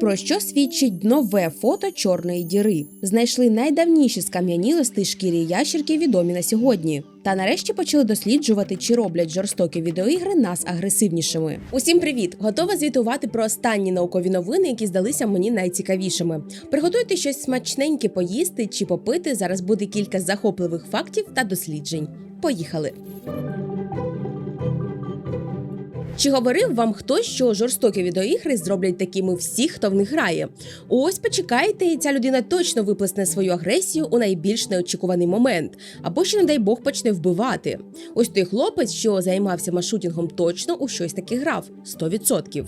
Про що свідчить нове фото чорної діри? Знайшли найдавніші скам'янілості шкірі ящерки, відомі на сьогодні. Та нарешті почали досліджувати, чи роблять жорстокі відеоігри нас агресивнішими. Усім привіт! Готова звітувати про останні наукові новини, які здалися мені найцікавішими. Приготуйте щось смачненьке поїсти чи попити. Зараз буде кілька захопливих фактів та досліджень. Поїхали! Чи говорив вам хтось, що жорстокі відеоігри зроблять такими всіх, хто в них грає? Ось почекайте, і ця людина точно виплесне свою агресію у найбільш неочікуваний момент, або ще, не дай Бог, почне вбивати. Ось той хлопець, що займався маршрутингом, точно у щось таке грав 100%.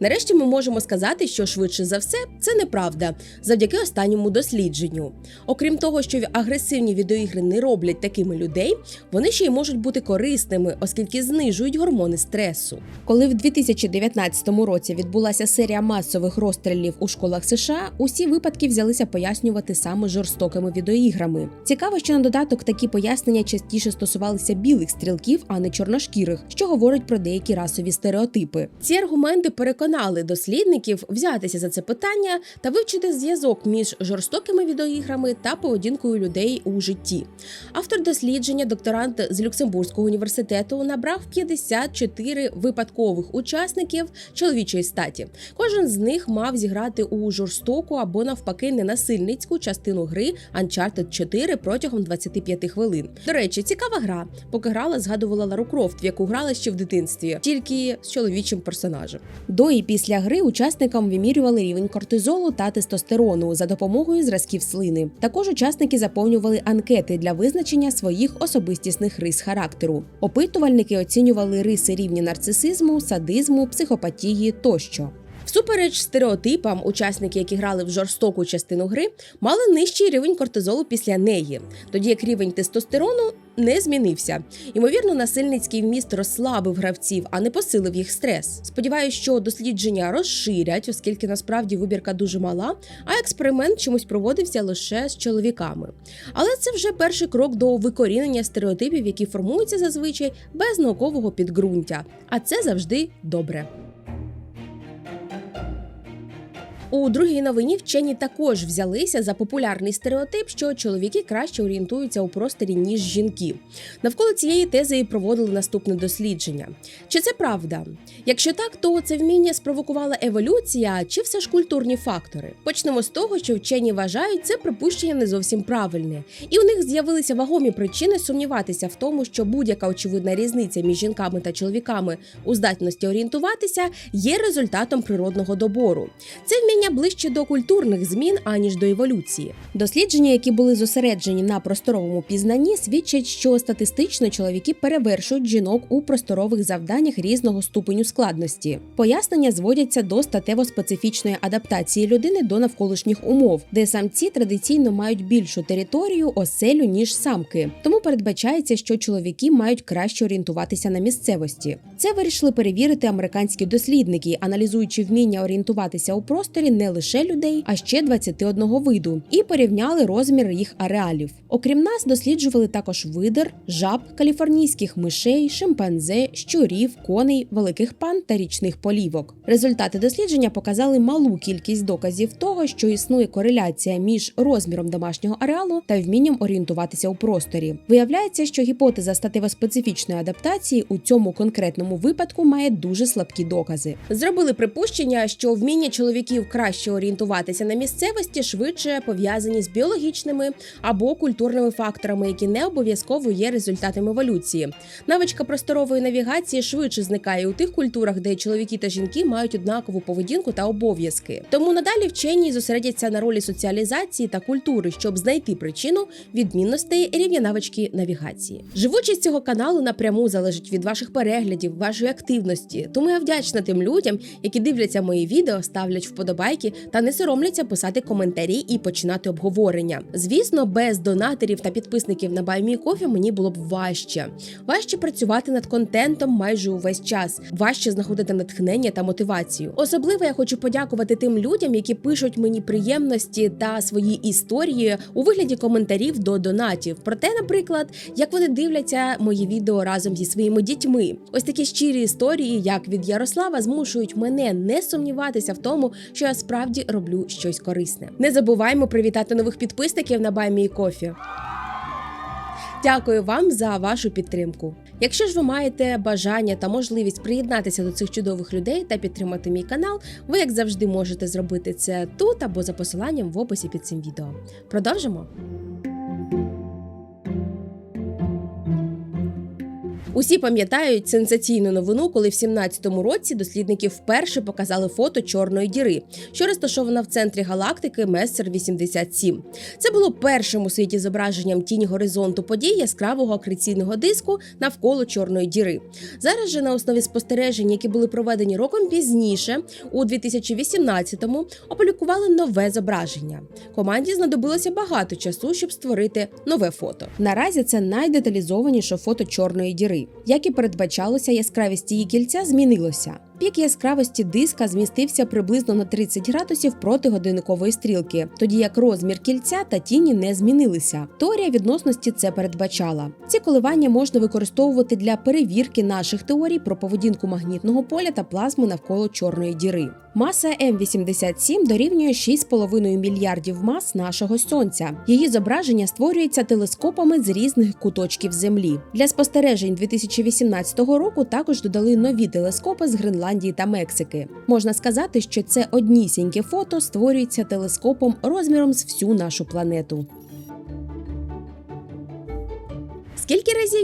Нарешті ми можемо сказати, що швидше за все це неправда, завдяки останньому дослідженню. Окрім того, що агресивні відеоігри не роблять такими людей, вони ще й можуть бути корисними, оскільки знижують гормони стресу. Коли в 2019 році відбулася серія масових розстрілів у школах США, усі випадки взялися пояснювати саме жорстокими відеоіграми. Цікаво, що на додаток такі пояснення частіше стосувалися білих стрілків, а не чорношкірих, що говорить про деякі расові стереотипи. Ці аргументи переконали дослідників взятися за це питання та вивчити зв'язок між жорстокими відеоіграми та поведінкою людей у житті. Автор дослідження, докторант з Люксембурзького університету, набрав 54 випадкових учасників чоловічої статі. Кожен з них мав зіграти у жорстоку або навпаки ненасильницьку частину гри Uncharted 4 протягом 25 хвилин. До речі, цікава гра. Поки грала, згадувала Лару Крофт, в яку грала ще в дитинстві, тільки з чоловічим персонажем. До і після гри учасникам вимірювали рівень кортизолу та тестостерону за допомогою зразків слини. Також учасники заповнювали анкети для визначення своїх особистісних рис характеру. Опитувальники оцінювали риси рівні нарцисизму, садизму, психопатії тощо. Всупереч стереотипам, учасники, які грали в жорстоку частину гри, мали нижчий рівень кортизолу після неї, тоді як рівень тестостерону не змінився. Ймовірно, насильницький вміст розслабив гравців, а не посилив їх стрес. Сподіваюсь, що дослідження розширять, оскільки насправді вибірка дуже мала, а експеримент чомусь проводився лише з чоловіками. Але це вже перший крок до викорінення стереотипів, які формуються зазвичай без наукового підґрунтя. А це завжди добре. У другій новині вчені також взялися за популярний стереотип, що чоловіки краще орієнтуються у просторі ніж жінки. Навколо цієї тези і проводили наступне дослідження. Чи це правда? Якщо так, то це вміння спровокувала еволюція чи все ж культурні фактори? Почнемо з того, що вчені вважають це припущення не зовсім правильне, і у них з'явилися вагомі причини сумніватися в тому, що будь-яка очевидна різниця між жінками та чоловіками у здатності орієнтуватися є результатом природного добору. Це вміння ближче до культурних змін аніж до еволюції. Дослідження, які були зосереджені на просторовому пізнанні, свідчать, що статистично чоловіки перевершують жінок у просторових завданнях різного ступеню складності. Пояснення зводяться до статево-специфічної адаптації людини до навколишніх умов, де самці традиційно мають більшу територію, оселю ніж самки. Тому передбачається, що чоловіки мають краще орієнтуватися на місцевості. Це вирішили перевірити американські дослідники, аналізуючи вміння орієнтуватися у просторі не лише людей, а ще 21 виду, і порівняли розмір їх ареалів. Окрім нас, досліджували також видер, жаб, каліфорнійських мишей, шимпанзе, щурів, коней, великих пан та річних полівок. Результати дослідження показали малу кількість доказів того, що існує кореляція між розміром домашнього ареалу та вмінням орієнтуватися у просторі. Виявляється, що гіпотеза статево-специфічної адаптації у цьому конкретному випадку має дуже слабкі докази. Зробили припущення, що вміння чоловіків краще орієнтуватися на місцевості швидше пов'язані з біологічними або культурними факторами, які не обов'язково є результатом еволюції. Навичка просторової навігації швидше зникає у тих культурах, де чоловіки та жінки мають однакову поведінку та обов'язки. Тому надалі вчені зосередяться на ролі соціалізації та культури, щоб знайти причину відмінностей рівня навички навігації. Живучість цього каналу напряму залежить від ваших переглядів, вашої активності. Тому я вдячна тим людям, які дивляться мої відео, ставлять вподобайки та не соромляться писати коментарі і починати обговорення. Звісно, без донаторів та підписників на BuyMeCoffee мені було б важче. Важче працювати над контентом майже увесь час, важче знаходити натхнення та мотивацію. Особливо я хочу подякувати тим людям, які пишуть мені приємності та свої історії у вигляді коментарів до донатів. Про те, наприклад, як вони дивляться мої відео разом зі своїми дітьми. Ось такі щирі історії, як від Ярослава, змушують мене не сумніватися в тому, що я справді роблю щось корисне. Не забуваємо привітати нових підписників на Баймій Кофі. Дякую вам за вашу підтримку. Якщо ж ви маєте бажання та можливість приєднатися до цих чудових людей та підтримати мій канал, ви як завжди можете зробити це тут або за посиланням в описі під цим відео. Продовжимо. Усі пам'ятають сенсаційну новину, коли в 17-му році дослідники вперше показали фото чорної діри, що розташована в центрі галактики Мессер 87. Це було першим у світі зображенням тіні горизонту подій яскравого акреційного диску навколо чорної діри. Зараз же на основі спостережень, які були проведені роком пізніше, у 2018-му, опублікували нове зображення. Команді знадобилося багато часу, щоб створити нове фото. Наразі це найдеталізованіше фото чорної діри. Як і передбачалося, яскравість її кільця змінилося. Пік яскравості диска змістився приблизно на 30 градусів проти годинникової стрілки, тоді як розмір кільця та тіні не змінилися. Теорія відносності це передбачала. Ці коливання можна використовувати для перевірки наших теорій про поведінку магнітного поля та плазми навколо чорної діри. Маса М87 дорівнює 6,5 мільярдів мас нашого сонця. Її зображення створюється телескопами з різних куточків Землі. Для спостережень 2018 року також додали нові телескопи з Гренландії та Мексики. Можна сказати, що це однісіньке фото створюється телескопом розміром з всю нашу планету.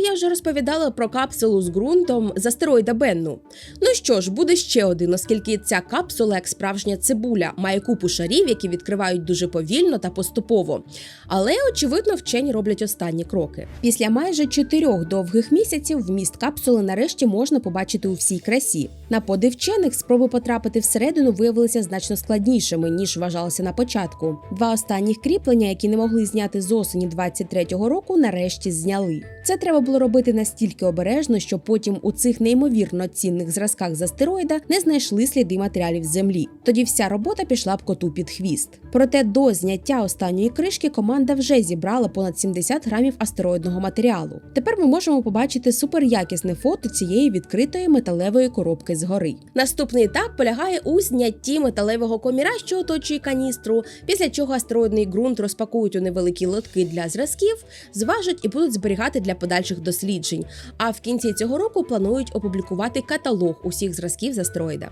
Я вже розповідала про капсулу з ґрунтом з астероїда Бенну? Ну що ж, буде ще один, оскільки ця капсула, як справжня цибуля, має купу шарів, які відкривають дуже повільно та поступово. Але очевидно, вчені роблять останні кроки. Після майже чотирьох довгих місяців вміст капсули нарешті можна побачити у всій красі. На подив вчених спроби потрапити всередину виявилися значно складнішими ніж вважалося на початку. Два останніх кріплення, які не могли зняти з осені 23-го року, нарешті зняли. Це треба було робити настільки обережно, що потім у цих неймовірно цінних зразках з астероїда не знайшли сліди матеріалів землі. Тоді вся робота пішла б коту під хвіст. Проте до зняття останньої кришки команда вже зібрала понад 70 грамів астероїдного матеріалу. Тепер ми можемо побачити суперякісне фото цієї відкритої металевої коробки згори. Наступний етап полягає у знятті металевого коміра, що оточує каністру, після чого астероїдний ґрунт розпакують у невеликі лотки для зразків, зважать і будуть зберігати для подальших досліджень. А в кінці цього року планують опублікувати каталог усіх зразків з астероїда.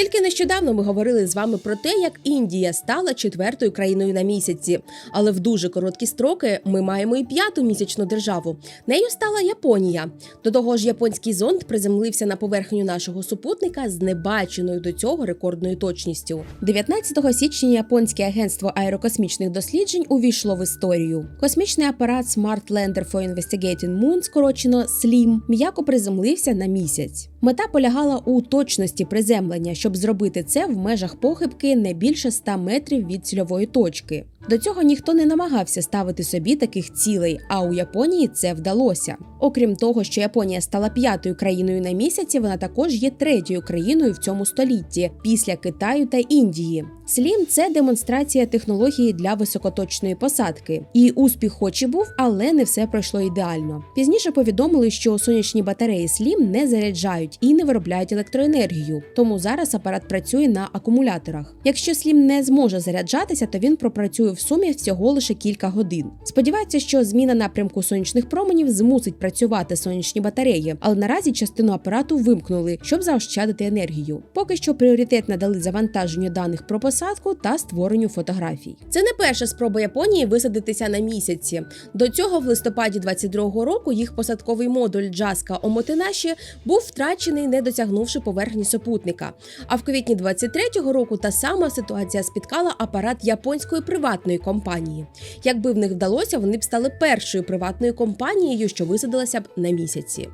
Тільки нещодавно ми говорили з вами про те, як Індія стала четвертою країною на місяці. Але в дуже короткі строки ми маємо і п'яту місячну державу. Нею стала Японія. До того ж, японський зонд приземлився на поверхню нашого супутника з небаченою до цього рекордною точністю. 19 січня японське агентство аерокосмічних досліджень увійшло в історію. Космічний апарат Smart Lander for Investigating Moon, скорочено SLIM, м'яко приземлився на місяць. Мета полягала у точності приземлення, щоб зробити це в межах похибки не більше 100 метрів від цільової точки. До цього ніхто не намагався ставити собі таких цілей, а у Японії це вдалося. Окрім того, що Японія стала п'ятою країною на місяці, вона також є третьою країною в цьому столітті після Китаю та Індії. Слім це демонстрація технології для високоточної посадки. І успіх, хоч і був, але не все пройшло ідеально. Пізніше повідомили, що сонячні батареї Слім не заряджають і не виробляють електроенергію, тому зараз апарат працює на акумуляторах. Якщо Слім не зможе заряджатися, то він пропрацює в сумі всього лише кілька годин. Сподіваються, що зміна напрямку сонячних променів змусить працювати сонячні батареї, але наразі частину апарату вимкнули, щоб заощадити енергію. Поки що пріоритет надали завантаженню даних про посадку та створенню фотографій. Це не перша спроба Японії висадитися на місяці. До цього в листопаді 22-го року їх посадковий модуль Джаска Омотинаші був втрачений, не досягнувши поверхні супутника. А в квітні 23-го року та сама ситуація спіткала апарат японської приватної компанії. Якби в них вдалося, вони б стали першою приватною компанією, що висадилася б на місяці.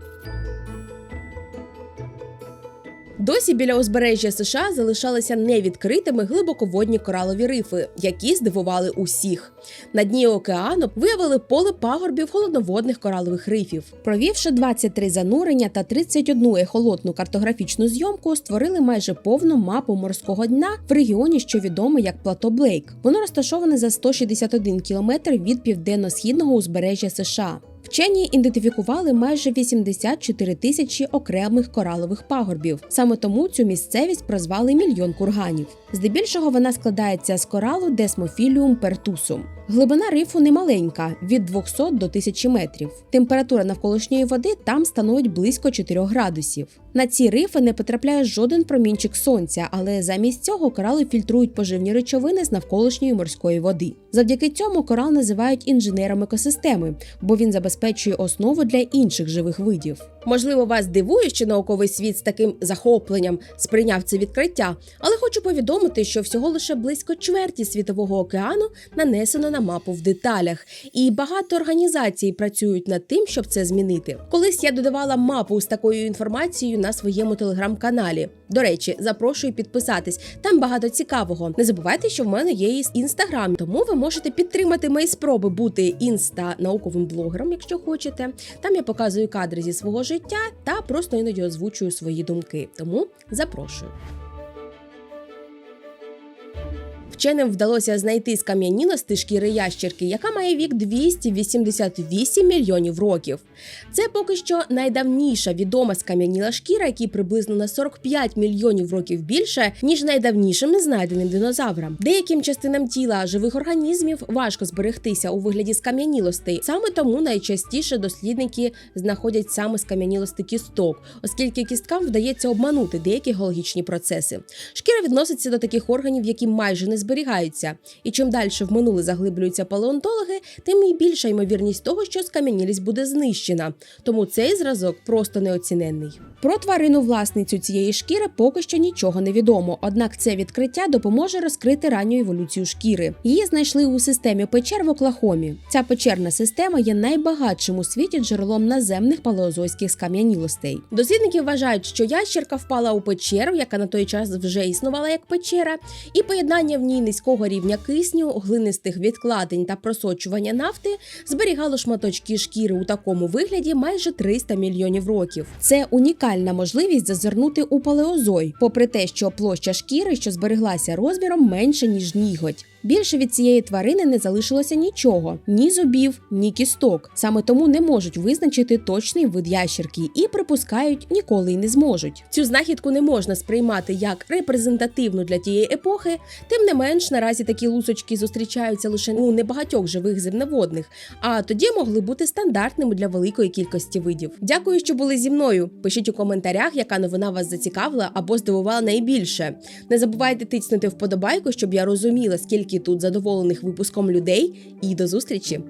Досі біля узбережжя США залишалися невідкритими глибоководні коралові рифи, які здивували усіх. На дні океану виявили поле пагорбів холодноводних коралових рифів. Провівши 23 занурення та 31 ехолотну картографічну зйомку, створили майже повну мапу морського дна в регіоні, що відомо як Плато Блейк. Воно розташоване за 161 кілометр від південно-східного узбережжя США. Вчені ідентифікували майже 84 тисячі окремих коралових пагорбів. Саме тому цю місцевість прозвали мільйон курганів. Здебільшого вона складається з коралу Desmophilium pertusum. Глибина рифу немаленька від 200 до 1000 метрів. Температура навколишньої води там становить близько 4 градусів. На ці рифи не потрапляє жоден промінчик сонця, але замість цього корали фільтрують поживні речовини з навколишньої морської води. Завдяки цьому корал називають інженером екосистеми, бо він забезпечує основу для інших живих видів. Можливо, вас дивує, що науковий світ з таким захопленням сприйняв це відкриття, але хочу повідомити, що всього лише близько чверті світового океану нанесено на мапу в деталях, і багато організацій працюють над тим, щоб це змінити. Колись я додавала мапу з такою інформацією на своєму телеграм-каналі. До речі, запрошую підписатись. Там багато цікавого. Не забувайте, що в мене є і інстаграм, тому ви можете підтримати мої спроби бути інста науковим блогером, якщо хочете. Там я показую кадри зі свого життя та просто іноді озвучую свої думки. Тому запрошую. Вченим вдалося знайти скам'янілості шкіри ящерки, яка має вік 288 мільйонів років. Це поки що найдавніша відома скам'яніла шкіра, якій приблизно на 45 мільйонів років більше, ніж найдавнішим знайденим динозаврам. Деяким частинам тіла живих організмів важко зберегтися у вигляді скам'янілостей. Саме тому найчастіше дослідники знаходять саме скам'янілості кісток, оскільки кісткам вдається обманути деякі геологічні процеси. Шкіра відноситься до таких органів, які майже не зберігаються. І чим далі в минуле заглиблюються палеонтологи, тим і більша ймовірність того, що скам'янілість буде знищена. Тому цей зразок просто неоціненний. Про тварину власницю цієї шкіри поки що нічого не відомо. Однак це відкриття допоможе розкрити ранню еволюцію шкіри. Її знайшли у системі печер в Оклахомі. Ця печерна система є найбагатшим у світі джерелом наземних палеозойських скам'янілостей. Дослідники вважають, що ящерка впала у печеру, яка на той час вже існувала як печера, і поєднання в ній низького рівня кисню, глинистих відкладень та просочування нафти зберігало шматочки шкіри у такому вигляді майже 300 мільйонів років. Це унікальна можливість зазирнути у палеозой, попри те, що площа шкіри, що збереглася розміром, менше ніж ніготь. Більше від цієї тварини не залишилося нічого: ні зубів, ні кісток. Саме тому не можуть визначити точний вид ящерки і припускають ніколи й не зможуть. Цю знахідку не можна сприймати як репрезентативну для тієї епохи. Тим не менш, наразі такі лусочки зустрічаються лише у небагатьох живих земноводних, а тоді могли бути стандартними для великої кількості видів. Дякую, що були зі мною. Пишіть у коментарях, яка новина вас зацікавила або здивувала найбільше. Не забувайте тиснути вподобайку, щоб я розуміла, скільки тут задоволених випуском людей. І до зустрічі!